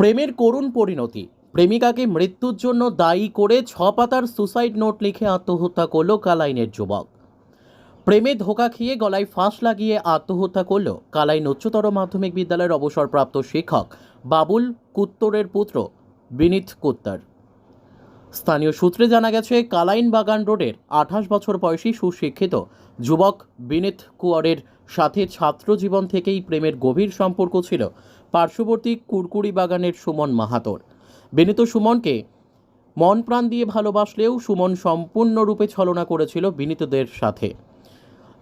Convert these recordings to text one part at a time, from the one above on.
প্রেমের করুণ পরিণতি। প্রেমিকাকে মৃত্যুর জন্য দায়ী করে ছ পাতার সুসাইড নোট লিখে আত্মহত্যা করল কালাইনের যুবক। প্রেমে ধোকা খেয়ে গলায় ফাঁস লাগিয়ে আত্মহত্যা করল কালাইন উচ্চতর মাধ্যমিক বিদ্যালয়ের অবসরপ্রাপ্ত শিক্ষক বাবুল কুত্তরের পুত্র বিনীত কুত্তর। স্থানীয় সূত্রে জানা গেছে, কালাইন বাগান রোডের আঠাশ বছর বয়সী সুশিক্ষিত যুবক বিনীত কুয়ারের সাথে ছাত্র জীবন থেকেই প্রেমের গভীর সম্পর্ক ছিল। পার্শ্ববর্তী কুরকুড়ি বাগানের সুমন মাহাতোর। বিনীত সুমনকে মন প্রাণ দিয়ে ভালোবাসলেও সুমন সম্পূর্ণরূপে ছলনা করেছিল বিনীতদের সাথে।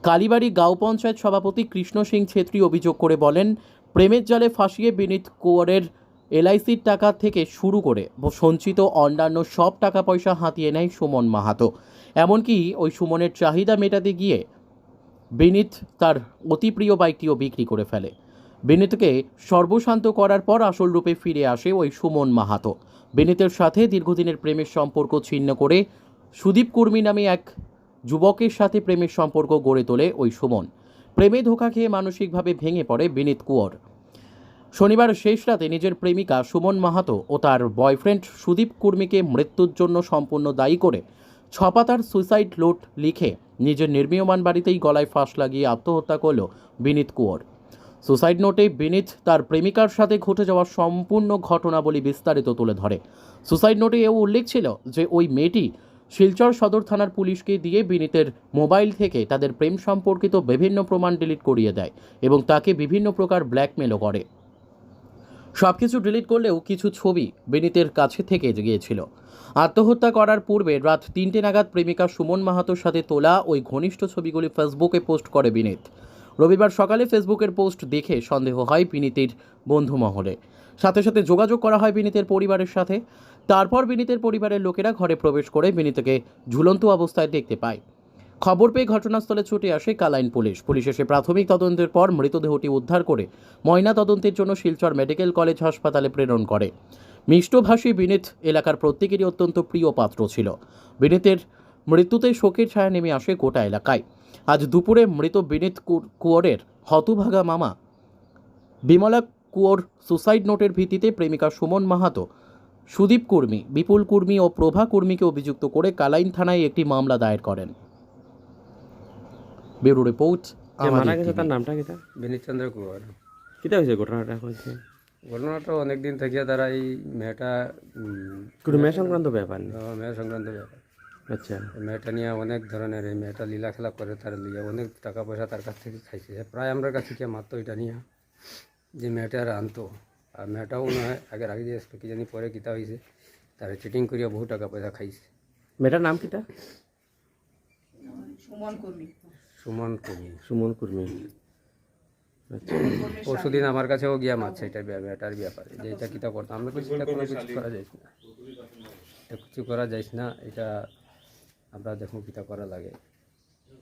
কালীবাড়ি গাঁও পঞ্চায়েত সভাপতি কৃষ্ণ সিং ছেত্রী অভিযোগ করে বলেন, প্রেমের জালে ফাঁসিয়ে বিনীত কুয়ারের এলআইসির টাকা থেকে শুরু করে সঞ্চিত অন্যান্য সব টাকা পয়সা হাতিয়ে নেয় সুমন মাহাতো। এমনকি ওই সুমনের চাহিদা মেটাতে গিয়ে বিনীত তার অতি প্রিয় বাইকটিও বিক্রি করে ফেলে। বিনীতকে সর্বশান্ত করার পর আসল রূপে ফিরে আসে ওই সুমন মাহাতো। বিনীতের সাথে দীর্ঘদিনের প্রেমের সম্পর্ক ছিন্ন করে সুদীপ কুর্মী নামে এক যুবকের সাথে প্রেমের সম্পর্ক গড়ে তোলে ওই সুমন। প্রেমে ধোকা খেয়ে মানসিকভাবে ভেঙে পড়ে বিনীত কুয়র। শনিবার শেষ রাতে নিজের প্রেমিকা সুমন মাহাতো ও তার বয়ফ্রেন্ড সুদীপ কুর্মীকে মৃত্যুর জন্য সম্পূর্ণ দায়ী করে ছপাতার সুইসাইড লোট লিখে নিজের নির্মীয়মান বাড়িতেই গলায় ফাঁস লাগিয়ে আত্মহত্যা করল বিনীত কুয়র। সুসাইড নোটে বিনীত তার প্রেমিকার সাথে ঘটে যাওয়া সম্পূর্ণ ঘটনাবলী বিস্তারিত তুলে ধরে। সুসাইড নোটে এও উল্লেখ ছিল যে ওই মেয়েটি শিলচর সদর থানার পুলিশকে দিয়ে বিনীতের মোবাইল থেকে তাদের প্রেম সম্পর্কিত বিভিন্ন প্রমাণ ডিলিট করিয়ে দেয় এবং তাকে বিভিন্ন প্রকার ব্ল্যাকমেলও করে। সব কিছু ডিলিট করলেও কিছু ছবি বিনীতের কাছে থেকে গিয়েছিল। আত্মহত্যা করার পূর্বে রাত তিনটে নাগাদ প্রেমিকা সুমন মাহাতোর সাথে তোলা ওই ঘনিষ্ঠ ছবিগুলি ফেসবুকে পোস্ট করে বিনীত। রবিবার সকালে ফেসবুকের পোস্ট দেখে সন্দেহ হয় বিনীতির বন্ধু মহলে। সাথে সাথে যোগাযোগ করা হয় বিনীতের পরিবারের সাথে। তারপর বিনীতের পরিবারের লোকেরা ঘরে প্রবেশ করে বিনীতকে ঝুলন্ত অবস্থায় দেখতে পায়। খবর পেয়ে ঘটনাস্থলে ছুটে আসে কালাইন পুলিশ। পুলিশ এসে প্রাথমিক তদন্তের পর মৃতদেহটি উদ্ধার করে ময়না তদন্তের জন্য শিলচর মেডিকেল কলেজ হাসপাতালে প্রেরণ করে। মিষ্টভাষী বিনীত এলাকার প্রত্যেকেরই অত্যন্ত প্রিয় পাত্র ছিল। বিনীতের মৃত্যুতে শোকের ছায়া নেমে আসে গোটা এলাকায়। আজ দুপুরে মৃত বিনীত কু- কুয়রের হতভাগা মামা বিমলা কুয়োর সুসাইড নোটের ভিত্তিতে প্রেমিকা সুমন মাহাতো সুদীপ কুর্মী বিপুল কুর্মী ও প্রভা কুর্মীকে অভিযুক্ত করে কালাইন থানায় একটি মামলা দায়ের করেন। ব্যুরো রিপোর্ট মারা গেছে তার নামটা কিতা বিনীত চন্দ্র কুমার কিতা হয়েছে ঘটনাটা হয়েছে? ঘটনাটা অনেক দিন থেকে তারা এই মেয়েটা মেয়ে সংক্রান্ত ব্যাপার মেয়ে সংক্রান্ত ব্যাপার। আচ্ছা। মেয়েটা নিয়ে অনেক ধরনের এই মেয়েটা লীলা খেলা করে তার লিয়ে অনেক টাকা পয়সা তার কাছ থেকে খাইছে। প্রায় আমরা কাছে কি মারতো এটা নিয়ে যে মেয়েটার আনতো। আর মেয়েটাও মনে হয় আগের আগে যে কি জানি পরে কিতা হয়েছে তার চিটিং করিয়া বহু টাকা পয়সা খাইছে। মেয়েটার নাম কিতা? সুমন কবি সুমন কুর্মী। আচ্ছা। পরশুদিন আমার কাছেও গিয়া মারছে এটা ব্যাপার- মেয়েটার ব্যাপারে যে এটা কিতা করতাম আমরা কিছু কোনো কিছু করা যাইস না এটা কিছু করা যাইস না। এটা আমরা দেখুন কিতা করা লাগে।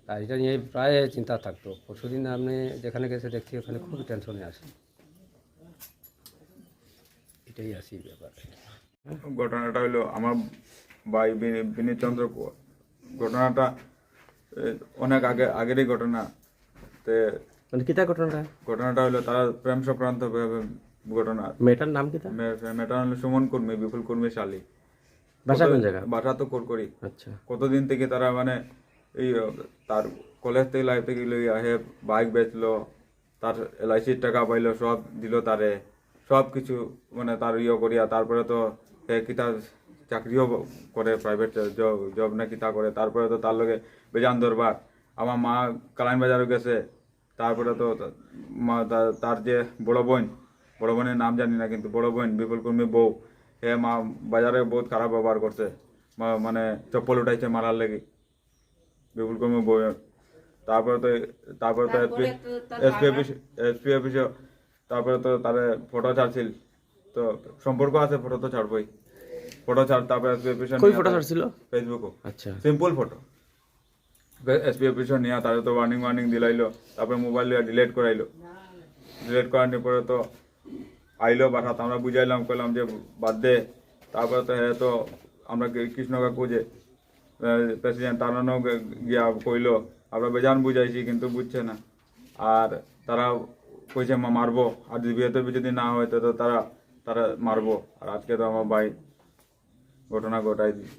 আর এটা নিয়ে প্রায় চিন্তা থাকতো। পরশুদিন আপনি যেখানে গেছে দেখছি ওখানে খুবই টেনশনে আসি এটাই আসি ব্যাপার। ঘটনাটা হলো আমার ভাই বিনি- বিনীত চন্দ্র কুয়ার ঘটনাটা অনেক আগে আগেরই ঘটনা। তে মানে কিতা ঘটনাটা? ঘটনাটা হলো তারা প্রেম সংক্রান্ত ঘটনা। মেয়েটার নাম কিতা মে- মেয়েটা হলো সুমন কর্মী বিপুল কর্মী শালী। বাসা কোন জায়গা? বাসা তো করকরি। আচ্ছা। কতদিন থেকে তারা মানে এই তার কলেজ থেকে লাইফ থেকে লই আহে বাইক বেচলো তার এলআইসির টাকা পাইলো সব দিল তারে। সব কিছু মানে তার ইয়ে করিয়া তারপরে তো সে কিতা চাকরিও করে প্রাইভেট জব না কিতা করে তারপরে তো তার লগে বেজান দরবার। আমার মা কালাইন বাজারও গেছে তারপরে তো মা তা- তার যে বড় বোন বড় বোনের নাম জানি না কিন্তু বড় বোন বিপুল কর্মী বউ হে মা বাজারে বহুত খারাপ ব্যবহার করছে। মা- মানে চপ্পল উঠাইছে মারার লেগে। বিপুল কর্মী বউ তারপরে তো তারপরে তো এসপি এসপি অফিস এসপি অফিসে তারপরে তো তারে ফটো ছাড়ছিল। তো সম্পর্ক আছে ফটো তো ছাড়বই। ফটো ছাড় তারপরে এসপি অফিসে কই ফটো ছাড়ছিল? ফেসবুকও আচ্ছা। সিম্পল ফটো এসপি অফিসে নিয়ে তারে তো ওয়ার্নিং ওয়ার্নিং দিলাইলো। তারপরে মোবাইল ডিলেট করাইলো। ডিলেট করানোর পরে তো আইলো পাঠাত আমরা বুঝাইলাম, কইলাম যে বাদ দে। তারপরে তো হ্যাঁ তো আমরা কৃষ্ণ কাকু যে প্রেসিডেন্ট তারানো গিয়া কইলো, আমরা বেজান বুঝাইছি, কিন্তু বুঝছে না। আর তারা কইছে, মা, মারবো। আর যদি বিয়েতে যদি না হয়, তো তারা তারা মারবো। আর আজকে তো আমার ভাই ঘটনা ঘটাই দিই